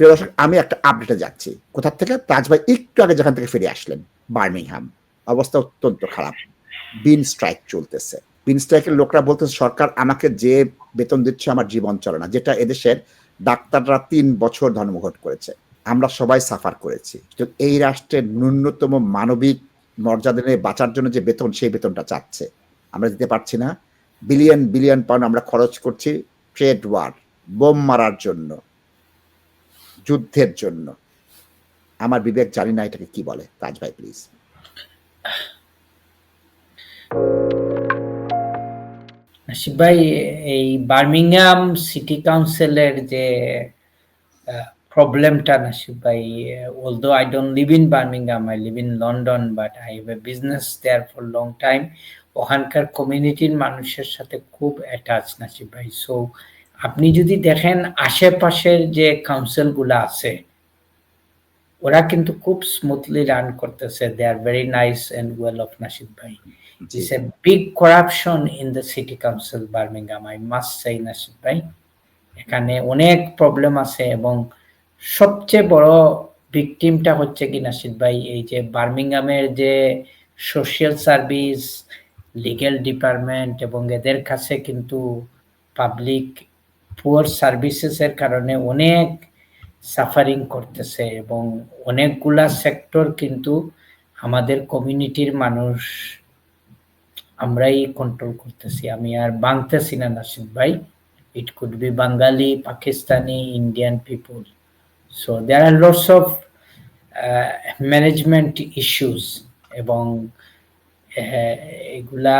প্রিয় দর্শক, আমি একটা আপডেটে যাচ্ছি। কোথা থেকে? তাজ ভাই একটু আগে যেখান থেকে ফিরে আসলেন, বার্মিংহাম। অবস্থা অত্যন্ত খারাপ। বিন স্ট্রাইক চলতেছে। বিন স্ট্রাইকের লোকরা বলতেছে, সরকার আমাকে যে বেতন দিচ্ছে আমার জীবন চলে না। যেটা এদেশের ডাক্তাররা তিন বছর ধর্মঘট করেছে। আমরা সবাই সাফার করেছি। এই রাষ্ট্রের ন্যূনতম মানবিক মর্যাদা নিয়ে বাঁচার জন্য যে বেতন, সেই বেতনটা চাচ্ছে। আমরা দিতে পারছি না। বিলিয়ন বিলিয়ন পাউন্ড আমরা খরচ করছি ট্রেড ওয়ার, বোম মারার জন্য। যুদ্ধের জন্য। আমার বিবেক জানি না এটাকে কি বলে। তাজ ভাই প্লিজ নাসিব ভাই, এই বার্মিংহাম সিটি কাউন্সিলের যে প্রবলেমটা নাসিব ভাই although I don't live in Birmingham I live in London but I have a business there for long time ওখানকার কমিউনিটির মানুষের সাথে খুব অ্যাটাচ নাসিব ভাই। সো আপনি যদি দেখেন আশেপাশের যে কাউন্সিলগুলো আছে ওরা কিন্তু খুব স্মুথলি রান করতেছে। They are very nice and well off Nasib ভাই It's a big corruption in the city council Birmingham, I must say নাসিব ভাই এখানে অনেক প্রবলেম আছে এবং সবচেয়ে বড় ভিকটিমটা হচ্ছে কি নাসিদ ভাই এই যে বার্মিংহামের যে সোশ্যাল সার্ভিস লিগ্যাল ডিপার্টমেন্ট এবং এদের কাছে কিন্তু পাবলিক পুয়ার সার্ভিসেসের কারণে অনেক সাফারিং করতেছে এবং অনেকগুলা সেক্টর কিন্তু আমাদের কমিউনিটির মানুষ আমরাই কন্ট্রোল করতেছি। আমি আর বাংতেছি না নাসিদ ভাই। It could be Bengali Pakistani Indian people so there are lots of management issues এবং আহ, এগুলা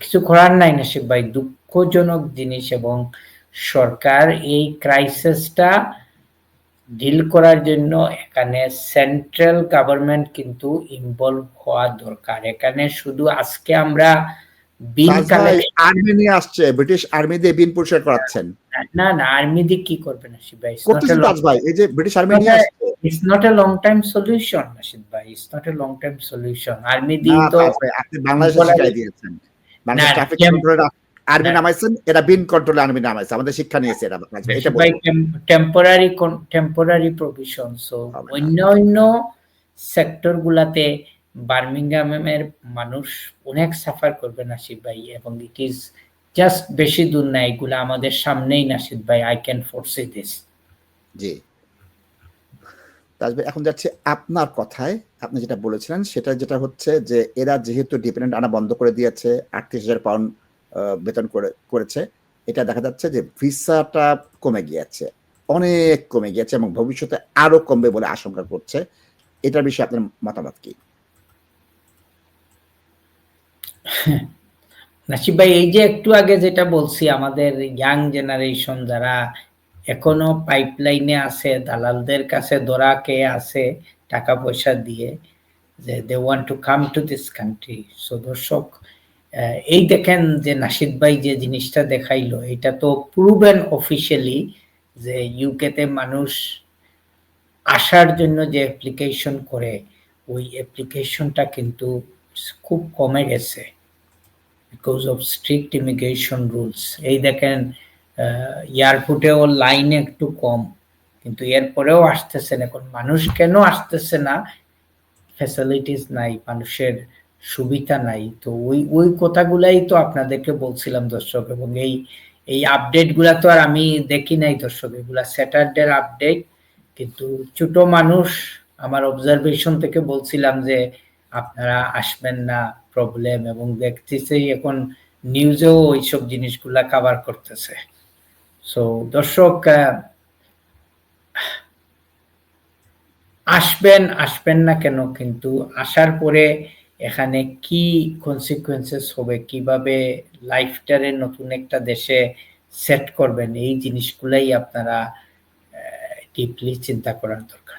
কিছু করার নাই নাসিব ভাই। দুঃখজনক জিনিস এবং সরকার এই ক্রাইসিসটা ডিল করার জন্য এখানে সেন্ট্রাল গভর্নমেন্ট কিন্তু ইনভলভ হওয়া দরকার। এখানে শুধু আজকে আমরা আর্মি নিয়ে আসছে ব্রিটিশ আর্মি দিয়ে বিন পরিষ্কার করাচ্ছেন। না না আর্মি দিয়ে কি করবে নাসিব ভাই? ভাই এই যে ব্রিটিশ আর্মি নিয়ে আসছে। It's not a long time solution Nasid ভাই it's not a long time solution army দিয়ে তো আপনি বাংলাদেশে শিখাই দিয়েছেন। বাংলাদেশ না, ট্রাফিক কন্ট্রোলে আর্মি নামাইছেন এটা বিন কন্ট্রোলে আর্মি নামাইছে। আমাদের শিক্ষা নিয়েছে এটা by temporary temporary provision so অন্য অন্য সেক্টর গুলাতে বার্মিংহামের মানুষ অনেক সাফার করবে নাসিব ভাই এবং ইট ইজ জাস্ট বেশি দূর না এগুলা আমাদের সামনেই নাসিদ ভাই আই ক্যান ফোর্সে দিস জি। তাজ ভাই এখন যাচ্ছে আপনার কথায়। আপনি যেটা বলেছিলেন সেটা যেটা হচ্ছে যে এরা যেহেতু ডিপেন্ডেন্ট আনা বন্ধ করে দিয়েছে আটত্রিশ হাজার পাউন্ড বেতন করে করেছে। এটা দেখা যাচ্ছে যে ভিসাটা কমে গিয়েছে। অনেক কমে গিয়েছে এবং ভবিষ্যতে আরও কমবে বলে আশঙ্কা করছে। এটার বিষয়ে আপনার মতামত কি? নাসিব ভাই, এই যে একটু আগে যেটা বলছি, আমাদের ইয়াং জেনারেশন যারা এখনও পাইপলাইনে আছে, দালালদের কাছে ধরা কে আছে টাকা পয়সা দিয়ে, যে they want to come to this country so দর্শক এই দেখেন যে নাসিদ ভাই যে জিনিসটা দেখাইলো, এটা তো প্রুভেন অফিসিয়ালি যে ইউকেতে মানুষ আসার জন্য যে অ্যাপ্লিকেশন করে, ওই অ্যাপ্লিকেশনটা কিন্তু খুব কমে গেছে because of strict immigration rules এই দেখেন এয়ারপোর্টেও লাইন একটু কম, কিন্তু এরপরেও আসতেছেন এখন মানুষ কেন আসতেছে না? ফ্যাসিলিটিস নাই, মানুষের সুবিধা নাই। তো ওই ওই কথাগুলাই তো আপনাদেরকে বলছিলাম দর্শক এবং এই এই আপডেটগুলা তো আর আমি দেখি নাই দর্শক। এগুলা স্যাটারডের আপডেট কিন্তু ছোট মানুষ, আমার অবজারভেশন থেকে বলছিলাম যে আপনারা আসবেন না প্রবলেম এবং দেখতেছি এখন নিউজেও ওইসব জিনিসগুলা কাভার করতেছে। সো দর্শক আসবেন আসবেন না কেন? কিন্তু আসার পরে এখানে কি কনসিকুয়েন্সেস হবে? কীভাবে লাইফটারে নতুন একটা দেশে সেট করবেন? এই জিনিসগুলাই আপনারা ডিপলি চিন্তা করার দরকার।